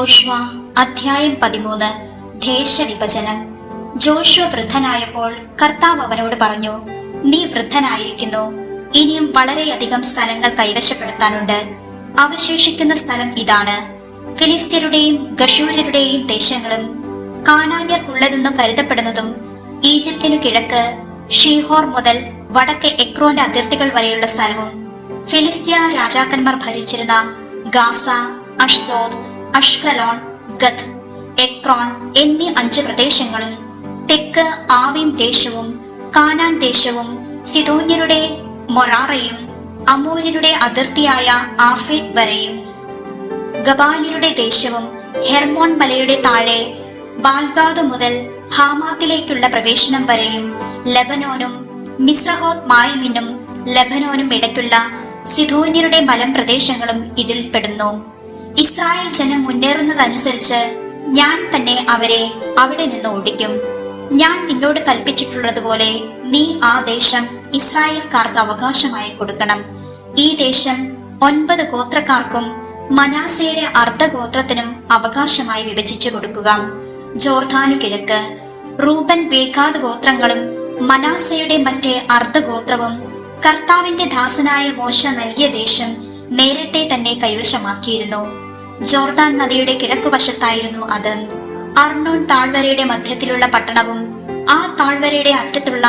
Joshua അധ്യായം പതിമൂന്ന് ദേശവിഭജനം. Joshua വൃദ്ധനായപ്പോൾ കർത്താവ് അവനോട് പറഞ്ഞു നീ വൃദ്ധനായിരിക്കുന്നു. ഇനിയും വളരെയധികം സ്ഥലങ്ങൾ കൈവശപ്പെടുത്താനുണ്ട്. അവശേഷിക്കുന്ന സ്ഥലം ഇതാണ്. ഫിലിസ്തീനരുടെയും ഗഷൂരരുടെയും ദേശങ്ങളും കാനാന്യർ ഉള്ളതെന്നും കരുതപ്പെടുന്നതും ഈജിപ്തിനു കിഴക്ക് ഷീഹോർ മുതൽ വടക്ക് എക്രോന്റെ അതിർത്തികൾ വരെയുള്ള സ്ഥലവും ഫിലിസ്തീന രാജാക്കന്മാർ ഭരിച്ചിരുന്ന Gaza Ashdod Ashkelon Gath Ekron എന്നീ അഞ്ച് പ്രദേശങ്ങളും തെക്ക് ആവിം ദേശവും കാനാൻ ദേശവും സിതോന്യരുടെ മൊറാറയും അമൂര്യരുടെ അതിർത്തിയായ ആഫേക് വരെയും ഗബാലിയുടെ ദേശവും ഹെർമോൺ മലയുടെ താഴെ ബാഗ്ദാദ് മുതൽ ഹാമാത്തിലേക്കുള്ള പ്രവേശനം വരെയും ലബനോനും മിസ്രഹോത് മായമിനും ലബനോനും ഇടയ്ക്കുള്ള സിധോന്യരുടെ മലം പ്രദേശങ്ങളും പെടുന്നു ഇസ്രായേൽ ജനം മുന്നേറുന്നതനുസരിച്ച് ഞാൻ തന്നെ അവരെ അവിടെ നിന്ന് ഓടിക്കും. ഞാൻ നിന്നോട് കൽപ്പിച്ചിട്ടുള്ളതുപോലെ നീ ആ ദേശം ഇസ്രായേൽക്കാർക്ക് അവകാശമായി കൊടുക്കണം. ഈ ദേശം ഒൻപത് ഗോത്രക്കാർക്കും മനാസയുടെ അർദ്ധഗോത്രത്തിനും അവകാശമായി വിഭജിച്ചു കൊടുക്കുക. ജോർദാനു കിഴക്ക് റൂബൻ ബേഖാദ് ഗോത്രങ്ങളും മനാസയുടെ മറ്റേ അർദ്ധഗോത്രവും കർത്താവിന്റെ ദാസനായ മോശ നൽകിയ ദേശം നേരത്തെ തന്നെ കൈവശമാക്കിയിരുന്നു. ജോർദാൻ നദിയുടെ കിഴക്കുവശത്തായിരുന്നു അത്. അർണോൺ താഴ്വരയുടെ മധ്യത്തിലുള്ള പട്ടണവും ആ താഴ്വരയുടെ അറ്റത്തുള്ള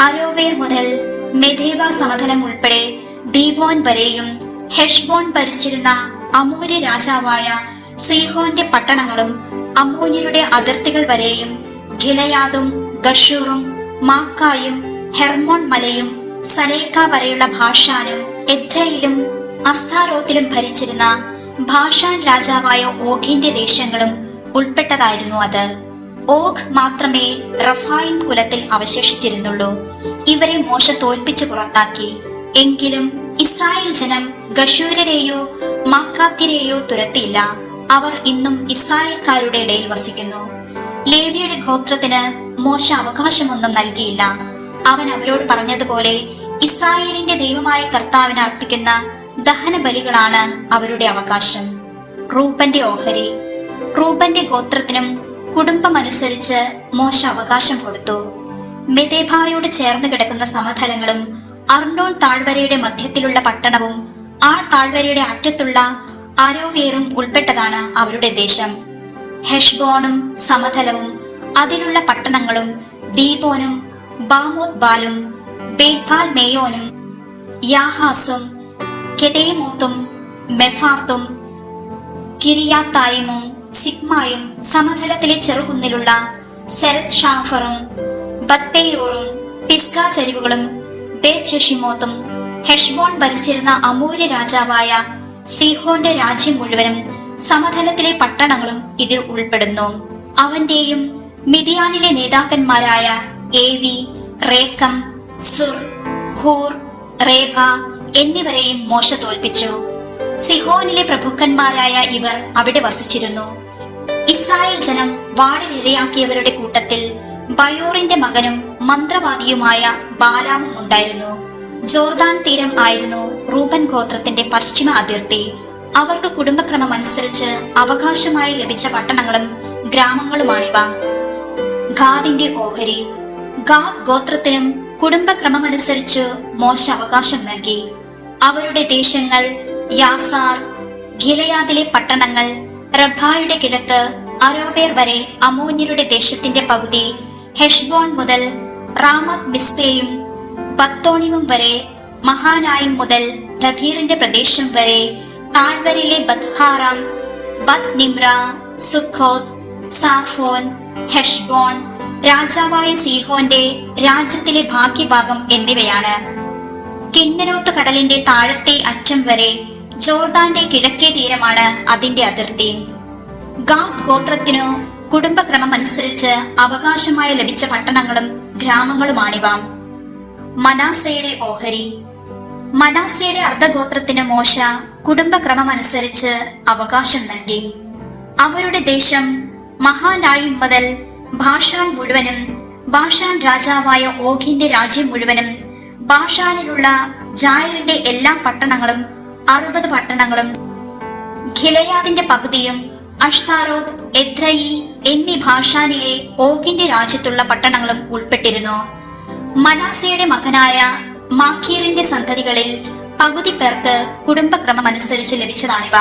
അരോവേർ മുതൽ മെദേവ സമതലം ഉൾപ്പെടെ ദീബോൻ വരെയും ഹെഷ്ബോൺ ഭരിച്ചിരുന്ന അമൂര്യ രാജാവായ സീഹോന്റെ പട്ടണങ്ങളും അമൂന്യരുടെ അതിർത്തികൾ വരെയും ഗിലയാദും ഗഷൂറും മാക്കായും ഹെർമോൺ മലയും സലേക്ക വരെയുള്ള ഭാഷാനും എദ്രയിലും അസ്താരോത്തിലും ഭരിച്ചിരുന്ന ഭാഷാൻ രാജാവായ ഓഖിന്റെ ദേശങ്ങളും ഉൾപ്പെട്ടതായിരുന്നു അത്. ഓഖ് മാത്രമേ റഫായിം കുലത്തിൽ അവശേഷിച്ചിരുന്നുള്ളൂ. ഇവരെ മോശ തോൽപ്പിച്ചു പുറത്താക്കി. എങ്കിലും ഇസ്രായേൽ ജനം ഗഷൂരരെയോ മാക്കാത്തിരെയോ തുരത്തിയില്ല. അവർ ഇന്നും ഇസ്രായേൽക്കാരുടെ ഇടയിൽ വസിക്കുന്നു. ലേവിയുടെ ഗോത്രത്തിന് മോശ അവകാശമൊന്നും നൽകിയില്ല. അവൻ അവരോട് പറഞ്ഞതുപോലെ ഇസ്രായേലിന്റെ ദൈവമായ കർത്താവിന് അർപ്പിക്കുന്ന ദഹന ബലികളാണ് അവരുടെ അവകാശം. റൂപന്റെ ഓഹരി. റൂപന്റെ ഗോത്രത്തിനും കുടുംബമനുസരിച്ച് മോശ അവകാശം കൊടുത്തു. മെതേഭായോട് ചേർന്ന് കിടക്കുന്ന സമതലങ്ങളും അർണോൺ താഴ്വരയുടെ മധ്യത്തിലുള്ള പട്ടണവും ആ താഴ്വരയുടെ അറ്റത്തുള്ള അരോവേറും ഉൾപ്പെട്ടതാണ് അവരുടെ ദേശം. ഹെഷ്ബോണും സമതലവും അതിലുള്ള പട്ടണങ്ങളും ദീപോനും ബാമോത് ബാലും ബേത്പാൽ മേയോനും യാഹാസും കെദേമോത്തും മെഫാത്തും കിരിയാത്തായിമും സിഗ്മായും സമതലത്തിലെ ചെറുകുന്നിലുള്ള സെരത് ഷാഫറും ബത്തേയോറും പിസ്ക ചരിവുകളും ബേഷിമോത്തും ഹെഷ്ബോൺ ഭരിച്ചിരുന്ന അമൂര്യ രാജാവായ സീഹോന്റെ രാജ്യം മുഴുവനും സമതലത്തിലെ പട്ടണങ്ങളും ഇതിൽ ഉൾപ്പെടുന്നു. അവന്റെയും മിതിയാനിലെ നേതാക്കന്മാരായ ഏവി റേക്കം സുർ ഹൂർ റേഭ എന്നിവരെയും മോശ തോൽപ്പിച്ചു സിഹോനിലെ പ്രഭുക്കന്മാരായ ഇവർ അവിടെ വസിച്ചിരുന്നു. ഇസ്രായേൽ ജനം വാളിനിരയാക്കിയവരുടെ കൂട്ടത്തിൽ ബയോറിന്റെ മകനും മന്ത്രവാദിയുമായ ബാലാമും ഉണ്ടായിരുന്നു. ജോർദാൻ തീരം ആയിരുന്നു റൂബൻ ഗോത്രത്തിന്റെ പശ്ചിമ അതിർത്തി. അവർക്ക് കുടുംബക്രമം അനുസരിച്ച് അവകാശമായി ലഭിച്ച പട്ടണങ്ങളും ഗ്രാമങ്ങളുമാണിവ. ഖാദിന്റെ ഓഹരി. ഖാദ് ഗോത്രത്തിനും കുടുംബക്രമമനുസരിച്ച് മോശ അവകാശം നൽകി. അവരുടെ ദേശങ്ങൾ യാസാർ ഗിലയാദിലെ പട്ടണങ്ങൾ റബ്ബായുടെ കിഴക്ക് അരോവേർ വരെ അമോന്യരുടെ ദേശത്തിന്റെ പകുതി ഹെഷ്ബോൺ മുതൽ റാമത് മിസ്പേയും ബത്തോണിമും വരെ മഹാനായും മുതൽ ദബീറിന്റെ പ്രദേശം വരെ താഴ്വരയിലെ ബദ്ഹാറാം ബത് നിമ്ര സുഖോത് സാഫോൻ ഹെഷ്ബോൺ രാജാവായ സീഹോന്റെ രാജ്യത്തിലെ ഭാഗ്യഭാഗം എന്നിവയാണ്. കിന്നരോത്ത് കടലിന്റെ താഴത്തെ അറ്റം വരെ ജോർദാന്റെ കിഴക്കേ തീരമാണ് അതിന്റെ അതിർത്തി. ഗാദ് ഗോത്രത്തിനു കുടുംബക്രമം അനുസരിച്ച് അവകാശമായി ലഭിച്ച പട്ടണങ്ങളും ഗ്രാമങ്ങളുമാണിവ. മനാസയുടെ ഓഹരി. മനാസയുടെ അർദ്ധഗോത്രത്തിന് മോശ കുടുംബക്രമം അനുസരിച്ച് അവകാശം നൽകി. അവരുടെ ദേശം മഹാനായി മുതൽ ഭാഷാൻ മുഴുവനും ഭാഷാൻ രാജാവായ ഓഖിന്റെ രാജ്യം മുഴുവനും ഭാഷാനിലുള്ള ജായറിന്റെ എല്ലാ പട്ടണങ്ങളും അറുപത് പട്ടണങ്ങളും ഖിലയാദിന്റെ പകുതിയും അഷ്താരോത് എദ്രയി എന്നീ ഭാഷാനിലെ ഓഗിന്റെ രാജ്യത്തുള്ള പട്ടണങ്ങളും ഉൾപ്പെട്ടിരുന്നു. മനാസയുടെ മകനായ മാഖീറിന്റെ സന്തതികളിൽ പകുതി പേർക്ക് കുടുംബക്രമമനുസരിച്ച് ലഭിച്ചതാണിവ.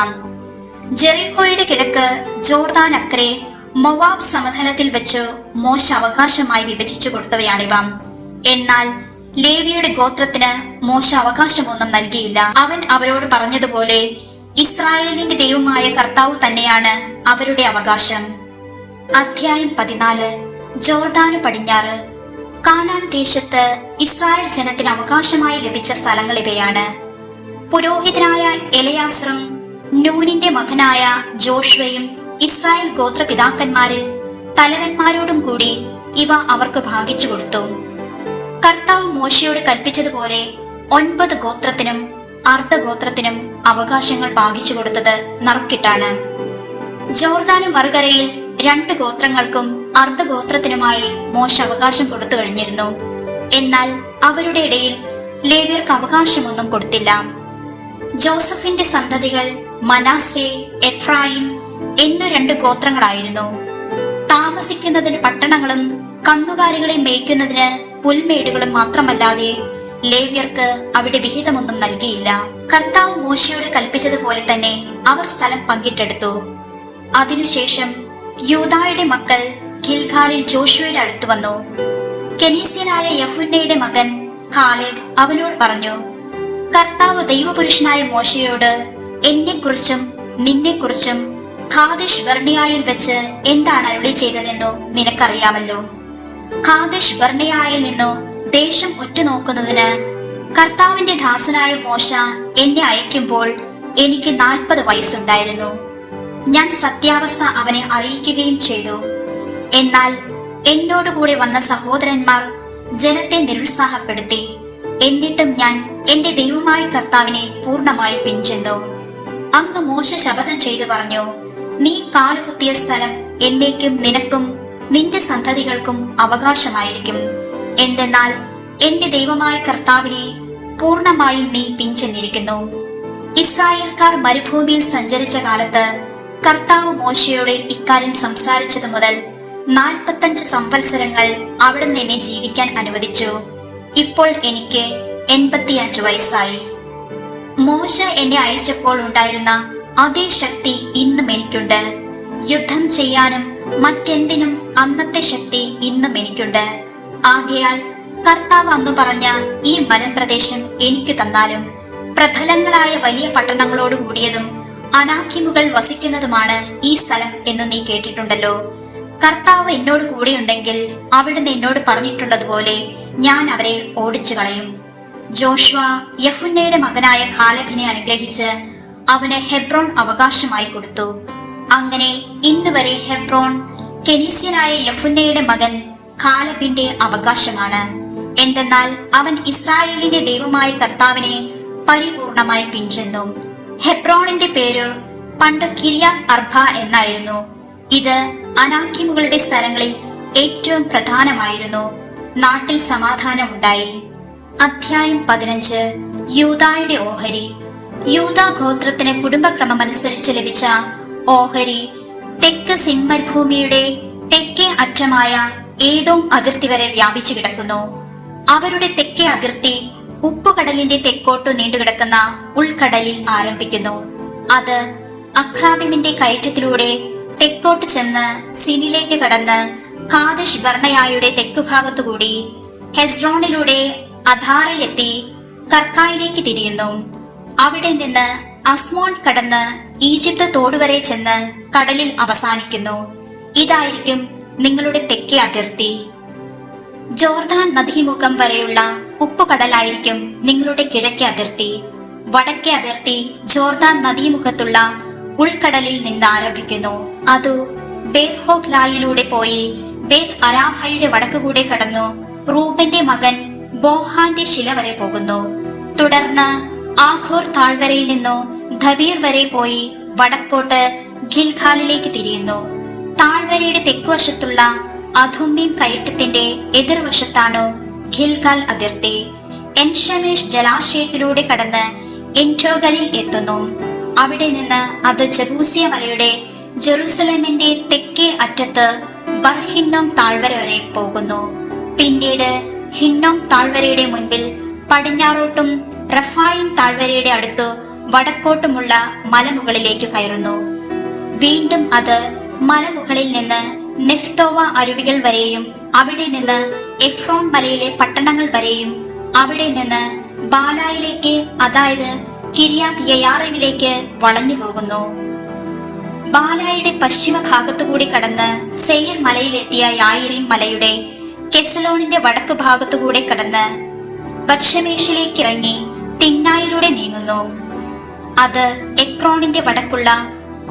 ജെറിഹോയുടെ കിഴക്ക് ജോർദാൻ അക്രെ മൊവാബ് സമതലത്തിൽ വെച്ച് മോശ അവകാശമായി വിഭജിച്ചു കൊടുത്തവയാണിവ. എന്നാൽ ലേവിയുടെ ഗോത്രത്തിന് മോശ അവകാശമൊന്നും നൽകിയില്ല. അവൻ അവരോട് പറഞ്ഞതുപോലെ ഇസ്രായേലിന്റെ ദൈവമായ കർത്താവ് തന്നെയാണ് അവരുടെ അവകാശം. അധ്യായം പതിനാല് ജോർദാനു പടിഞ്ഞാറ്. കാനാൻ ദേശത്ത് ഇസ്രായേൽ ജനത്തിന് അവകാശമായി ലഭിച്ച സ്ഥലങ്ങൾ ഇവയാണ്. പുരോഹിതനായ എലയാസറും നൂനിന്റെ മകനായ ജോഷ്വയും ഇസ്രായേൽ ഗോത്രപിതാക്കന്മാരിൽ തലവന്മാരോടും കൂടി ഇവ അവർക്ക് ഭാഗിച്ചു കൊടുത്തു. കർത്താവ് മോശയോട് കൽപ്പിച്ചതുപോലെ ഒൻപത് ഗോത്രത്തിനും അർദ്ധഗോത്രത്തിനും അവകാശങ്ങൾ ഭാഗിച്ചു കൊടുത്തത് നറുക്കിട്ടാണ്. ജോർദാനും മറുകരയിൽ രണ്ട് ഗോത്രങ്ങൾക്കും അർദ്ധഗോത്രത്തിനുമായി മോശ അവകാശം കൊടുത്തു കഴിഞ്ഞിരുന്നു. എന്നാൽ അവരുടെ ഇടയിൽ ലേവ്യർക്ക് അവകാശമൊന്നും കൊടുത്തില്ല. ജോസഫിന്റെ സന്തതികൾ മനാസെ എഫ്രായിം എന്ന രണ്ട് ഗോത്രങ്ങളായിരുന്നു. താമസിക്കുന്നതിന് പട്ടണങ്ങളും കന്നുകാലികളെ മേയ്ക്കുന്നതിന് പുൽമേടുകളും മാത്രമല്ലാതെ ലേവ്യർക്ക് അവിടെ വിഹിതമൊന്നും നൽകിയില്ല. കർത്താവ് മോശയോട് കൽപ്പിച്ചതുപോലെ തന്നെ അവർ സ്ഥലം പങ്കിട്ടെടുത്തു. അതിനുശേഷം യൂതായുടെ മക്കൾ ഗിൽഖാലിൽ ജോഷുവയുടെ അടുത്ത് വന്നു. കെനീസ്യനായ യഫുന്നയുടെ മകൻ കാലേബ് അവനോട് പറഞ്ഞു കർത്താവ് ദൈവപുരുഷനായ മോശയോട് എന്നെക്കുറിച്ചും നിന്നെക്കുറിച്ചും ഖാദിഷ് വെർണിയായിൽ വെച്ച് എന്താണ് അരുളി ചെയ്തതെന്നോ നിനക്കറിയാമല്ലോ. ഖാദിഷ് ബർണയായിൽ നിന്നോ ദേശം ഉറ്റുനോക്കുന്നതിന് കർത്താവിന്റെ ദാസനായ മോശ എന്നെ അയക്കുമ്പോൾ എനിക്ക് നാൽപ്പത് വയസ്സുണ്ടായിരുന്നു. ഞാൻ സത്യാവസ്ഥ അവനെ അറിയിക്കുകയും ചെയ്തു. എന്നാൽ എന്നോട് കൂടെ വന്ന സഹോദരന്മാർ ജനത്തെ നിരുത്സാഹപ്പെടുത്തി. എന്നിട്ടും ഞാൻ എന്റെ ദൈവമായ കർത്താവിനെ പൂർണമായി പിൻചെന്നു. അന്ന് മോശ ശപഥം ചെയ്തു പറഞ്ഞു നീ കാലുകുത്തിയ സ്ഥലം എന്നേക്കും നിനക്കും നിന്റെ സന്തതികൾക്കും അവകാശമായിരിക്കും. എന്തെന്നാൽ എന്റെ ദൈവമായ കർത്താവിനെ പൂർണമായും നീ പിഞ്ചെന്നിരിക്കുന്നു ഇസ്രായേൽക്കാർ മരുഭൂമിയിൽ സഞ്ചരിച്ച കാലത്ത് കർത്താവ് മോശയോട് ഇക്കാര്യം സംസാരിച്ചതു മുതൽ നാൽപ്പത്തഞ്ച് സംവത്സരങ്ങൾ അവിടുന്ന് എന്നെ ജീവിക്കാൻ അനുവദിച്ചു. ഇപ്പോൾ എനിക്ക് എൺപത്തിയഞ്ച് വയസ്സായി. മോശ എന്നെ അയച്ചപ്പോൾ ഉണ്ടായിരുന്ന അതേ ശക്തി ഇന്നും എനിക്കുണ്ട്. യുദ്ധം ചെയ്യാനും മറ്റെന്തിനും അന്നത്തെ ശക്തി ഇന്നും എനിക്കുണ്ട്. ആകയാൽ കർത്താവ് അന്ന് പറഞ്ഞ ഈ മലമ്പ്രദേശം എനിക്ക് തന്നാലും പ്രബലങ്ങളായ വലിയ പട്ടണങ്ങളോട് കൂടിയതും അനാക്കിമുകൾ വസിക്കുന്നതുമാണ് ഈ സ്ഥലം എന്ന് നീ കേട്ടിട്ടുണ്ടല്ലോ. കർത്താവ് എന്നോട് കൂടെയുണ്ടെങ്കിൽ അവിടുന്ന് എന്നോട് പറഞ്ഞിട്ടുള്ളതുപോലെ ഞാൻ അവരെ ഓടിച്ചു കളയും ജോഷ്വ യഫുന്നയുടെ മകനായ ഖാലബിനെ അനുഗ്രഹിച്ച് അവന് ഹെബ്രോൺ അവകാശമായി കൊടുത്തു. അങ്ങനെ ഇന്ന് വരെ ഹെബ്രോൺ കെനീസ്യനായ യഫുന്നയുടെ മകൻ ഖാലബിന്റെ അവകാശമാണ്. എന്തെന്നാൽ അവൻ ഇസ്രായേലിന്റെ ദൈവമായ കർത്താവിനെ പരിപൂർണമായി പിൻചെന്നു. ഹെബ്രോണിന്റെ പേര് പണ്ട് കിരിയാത് അർഭ എന്നായിരുന്നു. ഇത് അനാക്കിമുകളുടെ സ്ഥലങ്ങളിൽ ഏറ്റവും പ്രധാനമായിരുന്നു. നാട്ടിൽ സമാധാനമുണ്ടായി. അധ്യായം പതിനഞ്ച്. യൂതായുടെ ഓഹരി. യൂതാ ഗോത്രത്തിന് കുടുംബക്രമം അനുസരിച്ച് ലഭിച്ച ഓഹരി തെക്ക് സിംഹഭൂമിയുടെ തെക്കേ അറ്റമായ ഏതോ അതിർത്തി വരെ വ്യാപിച്ചു കിടക്കുന്നു. അവരുടെ തെക്കേ അതിർത്തി ഉപ്പുകടലിന്റെ തെക്കോട്ടു നീണ്ടുകിടക്കുന്ന ഉൾക്കടലിൽ ആരംഭിക്കുന്നു. അത് അക്രാബിമിന്റെ കയറ്റത്തിലൂടെ തെക്കോട്ട് ചെന്ന് സിനിലേക്ക് കടന്ന് കാദിഷ് ബർണയായുടെ തെക്കുഭാഗത്തുകൂടി ഹെസ്റോണിലൂടെ അധാറിലെത്തി കർക്കായിലേക്ക് തിരിയുന്നു. അവിടെ നിന്ന് അസ്മോൺ കടന്ന് ഈജിപ്ത് തോടുവരെ ചെന്ന് കടലിൽ അവസാനിക്കുന്നു. ഇതായിരിക്കും നിങ്ങളുടെ തെക്കേ അതിർത്തി. ജോർദാൻ നദീമുഖം വരെയുള്ള ഉപ്പുകടലായിരിക്കും നിങ്ങളുടെ കിഴക്കേ അതിർത്തി. വടക്കേ അതിർത്തി ജോർദാൻ നദീമുഖത്തുള്ള ഉൾക്കടലിൽ നിന്ന് ആരംഭിക്കുന്നു അതു ബേത് ഹോഗ്ലായിലൂടെ പോയി ബേത് അരാഭയുടെ വടക്കുകൂടെ കടന്നു റൂബന്റെ മകൻ ബോഹാന്റെ ശില വരെ പോകുന്നു. തുടർന്ന് ആഘോർ താഴ്വരയിൽ നിന്നു ധബീർ വരെ പോയി വടക്കോട്ട് ഖിൽഖാലിലേക്ക് തിരിയുന്നു. താഴ്വരയുടെ തെക്കുവശത്തുള്ള അധുംബീം കയറ്റത്തിന്റെ എതിർവശത്താണ് ഖിൽഖാൽ അതിർത്തി. എൻഷമേഷ് ജലാശയത്തിലൂടെ കടന്ന് എന്റോഗലിൽ എത്തുന്നു. അവിടെ നിന്ന് അത് ജബൂസിയ മലയുടെ ജെറുസലേമിന്റെ തെക്കേ അറ്റത്ത് ബർഹിന്നോം താഴ്വര വരെ പോകുന്നു. പിന്നീട് ഹിന്നോം താഴ്വരയുടെ മുൻപിൽ പടിഞ്ഞാറോട്ടും റഫായിൻ താഴ്വരയുടെ അടുത്തു വടക്കോട്ടുമുള്ള മലമുകളിലേക്ക് കയറുന്നു. വീണ്ടും അത് മലമുകളിൽ നിന്ന് നെഫ്തോവ അരുവികൾ വരെയും അവിടെ നിന്ന് എഫ്രോൺ മലയിലെ പട്ടണങ്ങൾ വരെയും അവിടെ നിന്ന് ബാലായിലേക്ക് അതായത് കിരിയാത് യയാറിവിലേക്ക് വളഞ്ഞു പോകുന്നു. ബാലായുടെ പശ്ചിമ ഭാഗത്തുകൂടി കടന്ന് സെയ്യർ മലയിലെത്തിയ യായിറിം മലയുടെ കെസലോണിന്റെ വടക്ക് ഭാഗത്തുകൂടെ കടന്ന് ബക്ഷമേഷിലേക്ക് ഇറങ്ങി തിന്നായിലൂടെ നീങ്ങുന്നു. അത് എക്രോണിന്റെ വടക്കുള്ള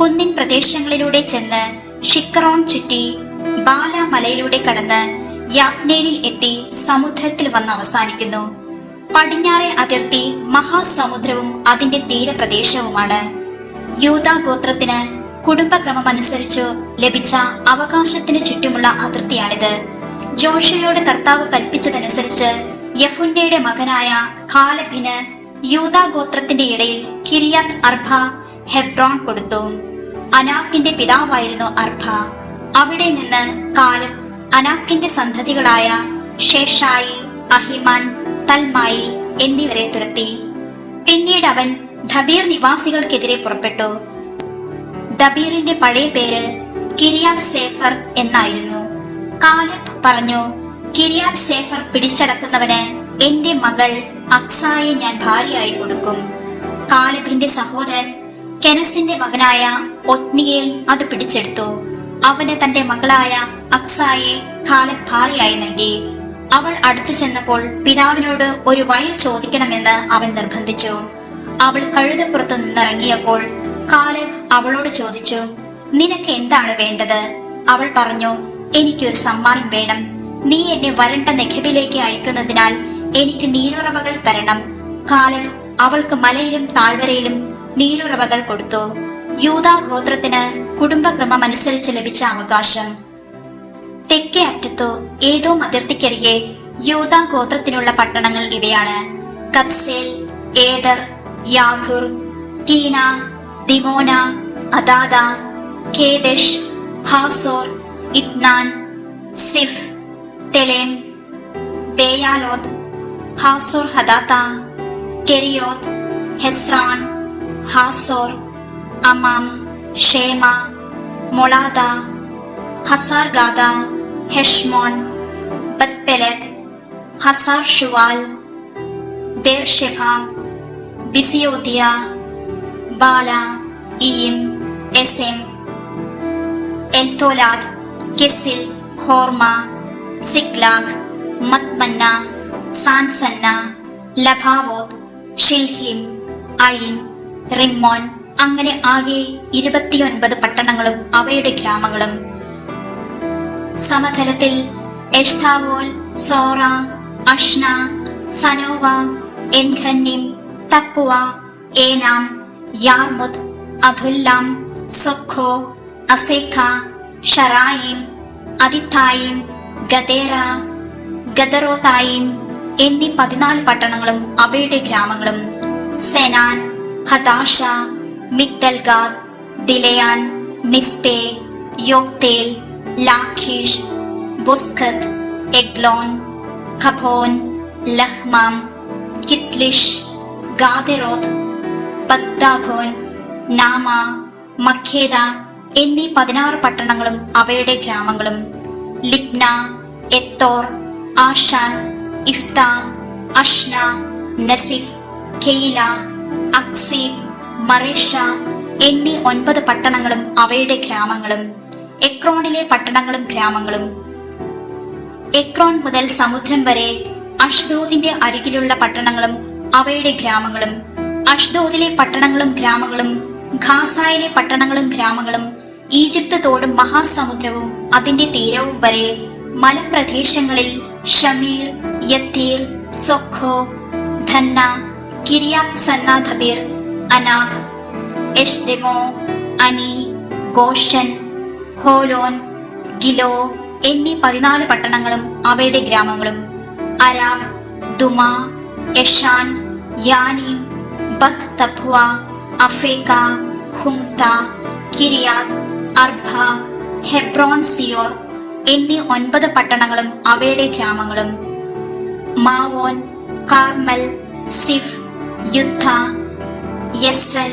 കുന്നിൻ പ്രദേശങ്ങളിലൂടെ ചെന്ന് ഷിക്കറോൺ ചുറ്റി ബാല മലയിലൂടെ കടന്ന് യാപ്നേലിൽ എത്തി സമുദ്രത്തിൽ വന്ന് അവസാനിക്കുന്നു. പടിഞ്ഞാറെ അതിർത്തി മഹാസമുദ്രവും അതിന്റെ തീരപ്രദേശവുമാണ്. യൂത ഗോത്രത്തിന് കുടുംബക്രമമനുസരിച്ചു ലഭിച്ച അവകാശത്തിന് ചുറ്റുമുള്ള അതിർത്തിയാണിത്. ജോഷയോട് കർത്താവ് കൽപ്പിച്ചതനുസരിച്ച് യഫുന്നയുടെ മകനായ കാലബിന് യൂത ഗോത്രത്തിന്റെ ഇടയിൽ കിരിയത് അർഭ ഹെബ്രോൺ കൊടുത്തു. അനാക്കിന്റെ പിതാവായിരുന്നു അർഭ. അവിടെ നിന്ന് കാല അനാക്കിന്റെ സന്തതികളായ ഷേഷായി അഹിമാൻ തൽമായി എന്നിവരെ തുരത്തി. പിന്നീട് അവൻ ധബീർ നിവാസികൾക്കെതിരെ പുറപ്പെട്ടു. ദബീറിന്റെ പഴയ പേര് കിരിയാത് സേഫർ എന്നായിരുന്നു. കാലത്ത് പറഞ്ഞു കിരിയാത് സേഫർ പിടിച്ചടക്കുന്നവന് എന്റെ മകൾ അക്സായെ ഞാൻ ഭാര്യയായി കൊടുക്കും. കാലബിന്റെ സഹോദരൻ കെനസിന്റെ മകനായ ഒത്നിയേൽ അത് പിടിച്ചെടുത്തു. അവന് തന്റെ മകളായ അക്സായെ കാലബ് ഭാര്യയായി നൽകി. അവൾ അടുത്തു ചെന്നപ്പോൾ പിതാവിനോട് ഒരു വയൽ ചോദിക്കണമെന്ന് അവൻ നിർബന്ധിച്ചു. അവൾ കഴുതപ്പുറത്ത് നിന്നിറങ്ങിയപ്പോൾ കാലബ് അവളോട് ചോദിച്ചു നിനക്ക് എന്താണ് വേണ്ടത്? അവൾ പറഞ്ഞു എനിക്കൊരു സമ്മാനം വേണം. നീ എന്നെ വരണ്ട നെഖബിലേക്ക് അയക്കുന്നതിനാൽ എനിക്ക് നീരുറവകൾ തരണം. കാലബ് അവൾക്ക് മലയിലും താഴ്വരയിലും നീരുറവകൾ കൊടുത്തു. യൂതാ ഗോത്രത്തിന് കുടുംബക്രമം അനുസരിച്ച് ലഭിച്ച അവകാശം. തെക്കേ അറ്റത്തോ ഏതോ അതിർത്തിക്കരികെ യൂതാ ഗോത്രത്തിനുള്ള പട്ടണങ്ങൾ ഇവയാണ്. Kabzeel Eder Jagur Kinah Dimonah Adadah Kedesh Hazor Ithnan Ziph Telem Bealoth Hasor Hadata, Kerioth, Hesran, Hasor, Amam, Shema, Molada, Hasargada, Heshmon, Batpeleth, Hasar Şuval, Beersheba, Bisiyodia, Bala, İyim, Esem, Eltolad, Kesil, Horma, Siklak, Matmanna, Sansannah Lebaoth Shilhim Ain Rimmon അങ്ങനെ ആകെ ഇരുപത്തിയൊൻപത് പട്ടണങ്ങളും അവയുടെ ഗ്രാമങ്ങളും. സമതലത്തിൽ എഷ്താവോൽ സോറ അഷ്ന സനോവ എൻഖന്നിം തപ്പുവ ഏനാം യാർമുദ് അധുല്ലാം സൊഖോ അസേഖ ഷറായിം അതിത്തായിം ഗദേറ ഗദറോത്തായിം എന്നീ പതിനാല് പട്ടണങ്ങളും അവയുടെ ഗ്രാമങ്ങളും. സെനാൻ ഹതാഷ മിഗ്ദൽഗാദ് ദിലയാൻ മിസ്പേ യോക്തേൽ ലാഖീഷ് ബുസ്ഖത്ത് എഗ്ലോൺ ഖബോൻ ലഹ്മാം കിത്ലിഷ് ഗാദെറോത്ത് ബഗ്ദാഖോൻ നാമ മഖേദ എന്നീ പതിനാറ് പട്ടണങ്ങളും അവയുടെ ഗ്രാമങ്ങളും. ലിബ്ന എത്തോർ ആഷാൻ ഇഫ്ത അഷ്ന നസിബ് ഖെയ്ല അക്സീബ് മറേഷ എന്നീ ഒൻപത് പട്ടണങ്ങളും അവയുടെ ഗ്രാമങ്ങളും എക്രോണിലെ പട്ടണങ്ങളും ഗ്രാമങ്ങളും. എക്രോൺ മുതൽ സമുദ്രം വരെ അഷ്ദോദിന്റെ അരികിലുള്ള പട്ടണങ്ങളും അവയുടെ ഗ്രാമങ്ങളും അഷ്ദോദിലെ പട്ടണങ്ങളും ഗ്രാമങ്ങളും ഖാസായിലെ പട്ടണങ്ങളും ഗ്രാമങ്ങളും ഈജിപ്ത് തോടും മഹാസമുദ്രവും അതിന്റെ തീരവും വരെ മലപ്രദേശങ്ങളിൽ Shamir Jattir Socoh Dannah Kiriath Sannah Debir Anab Eshtemoh Anim Goshen Holon Giloh എന്നീ പതിനാല് പട്ടണങ്ങളും അവയുടെ ഗ്രാമങ്ങളും അരാബ് ദുമ യഷാൻ യാനീം ബത് തപ്വ അഫേക്ക ഹുംത കിരിയാത് അർഭ ഹെബ്രോൺ സിയോർ എന്നീ ഒൻപത് പട്ടണങ്ങളും അവയുടെ ഗ്രാമങ്ങളും. മാവോൻ കാർമൽ സിഫ് യുദ്ധ യസ്രൽ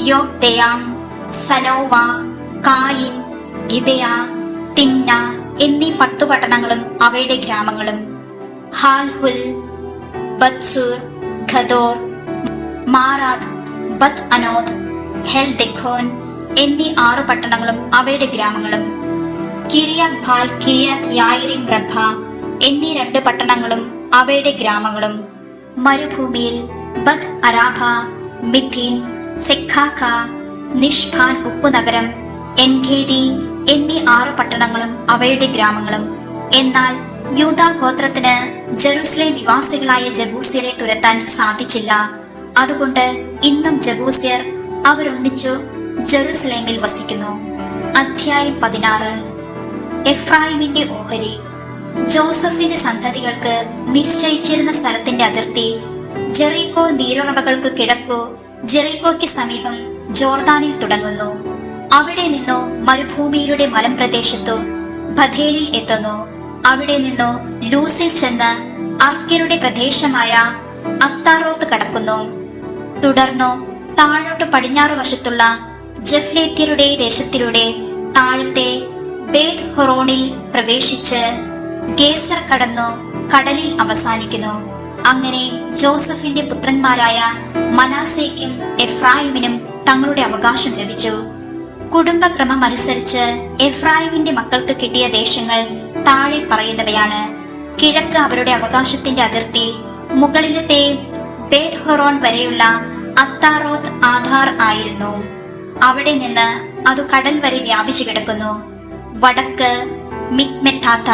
യോഗ്ദയാം സനോവ കായിൻ ഗിബയ തിന്ന എന്നീ പത്തു പട്ടണങ്ങളും അവയുടെ ഗ്രാമങ്ങളും. ഹാൽഹുൽ ബത്സൂർ ഖദോർ മാറാദ് ബത് അനോദ് ഹെൽ ദെഖോൻ എന്നീ ആറു പട്ടണങ്ങളും അവയുടെ ഗ്രാമങ്ങളും. കിരിയാത് ബാൽ കിരിയാത് യായിറിം പ്രഭ എന്നീ രണ്ട് പട്ടണങ്ങളും അവയുടെ ഗ്രാമങ്ങളും. മരുഭൂമിയിൽ ബത് അരാഭ മിഥിൻ സെഖാഖ നിഷ്ഭാൻ ഉപ്പുനഗരം എൻഖേദി എന്നീ ആറ് പട്ടണങ്ങളും അവയുടെ ഗ്രാമങ്ങളും. എന്നാൽ യൂതാ ഗോത്രത്തിന് ജെറുസലേം നിവാസികളായ ജബൂസിയരെ തുരത്താൻ സാധിച്ചില്ല. അതുകൊണ്ട് ഇന്നും ജബൂസിയർ അവരൊന്നിച്ചു ജെറുസലേമിൽ വസിക്കുന്നു. അധ്യായം പതിനാറ്. എഫ്രായിമിന്റെ ഓഹരി. ജോസഫിന്റെ സന്തതികൾക്ക് നിശ്ചയിച്ചിരുന്ന സ്ഥലത്തിന്റെ അതിർത്തി ജെറീകോ നീരുറവകൾക്ക് കിഴക്കോ ജെറീകോയ്ക്ക് സമീപം ജോർദാനിൽ തുടങ്ങുന്നു. അവിടെ നിന്നോ മരുഭൂമിയിലൂടെ മലമ്പ്രദേശത്തോ ബഥേലിൽ എത്തുന്നു. അവിടെ നിന്നോ ലൂസിൽ ചെന്ന് അർക്യരുടെ പ്രദേശമായ അത്താറോത്ത് കടക്കുന്നു. തുടർന്നോ താഴോട്ട് പടിഞ്ഞാറ് വശത്തുള്ള ജഫ്ലേത്യരുടെ ദേശത്തിലൂടെ താഴത്തെ ബേത് ഹൊറോണിൽ പ്രവേശിച്ച് ഗേസർ കടന്നു കടലിൽ അവസാനിക്കുന്നു. അങ്ങനെ ജോസഫിന്റെ പുത്രന്മാരായ മനാസേക്കും എഫ്രായിമിനും തങ്ങളുടെ അവകാശം ലഭിച്ചു. കുടുംബക്രമം അനുസരിച്ച് എഫ്രായിമിന്റെ മക്കൾക്ക് കിട്ടിയ ദേശങ്ങൾ താഴെ പറയുന്നവയാണ്. കിഴക്ക് അവരുടെ അവകാശത്തിന്റെ അതിർത്തി മുകളിലത്തെ ബേത് ഹൊറോൺ വരെയുള്ള അത്താറോത്ത് ആധാർ ആയിരുന്നു. അവിടെ നിന്ന് അത് കടൽ വരെ വ്യാപിച്ചു കിടക്കുന്നു. വടക്ക് മിക്മെത്താത്ത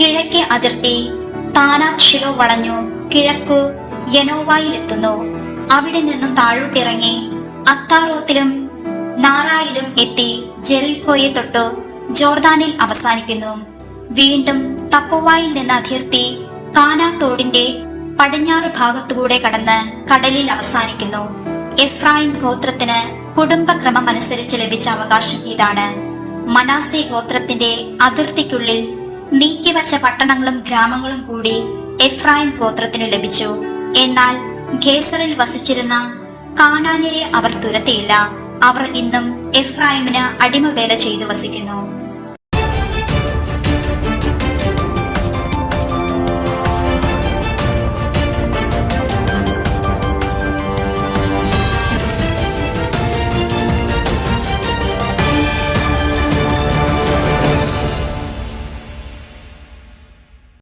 കിഴക്കേ അതിർത്തി താനാക്ഷിലോ വളഞ്ഞു കിഴക്കു യനോവായിലെത്തുന്നു. അവിടെ നിന്നും താഴോട്ടിറങ്ങി അത്താറോത്തിലും നാറായിലും എത്തി ജെറിക്കോയെ തൊട്ടു ജോർദാനിൽ അവസാനിക്കുന്നു. വീണ്ടും തപ്പുവായിൽ നിന്ന് അതിർത്തി കാനാത്തോടിന്റെ പടിഞ്ഞാറ് ഭാഗത്തുകൂടെ കടന്ന് കടലിൽ അവസാനിക്കുന്നു. എഫ്രായിം ഗോത്രത്തിന് കുടുംബക്രമം അനുസരിച്ച് ലഭിച്ച അവകാശം ഇതാണ്. മനാസെ ഗോത്രത്തിന്റെ അതിർത്തിക്കുള്ളിൽ നീക്കിവച്ച പട്ടണങ്ങളും ഗ്രാമങ്ങളും കൂടി എഫ്രായിം ഗോത്രത്തിന് ലഭിച്ചു. എന്നാൽ ഖേസറിൽ വസിച്ചിരുന്ന കാനാന്യരെ അവർ തുരത്തിയില്ല. അവർ ഇന്നും എഫ്രായിമിന് അടിമവേല ചെയ്തു വസിക്കുന്നു.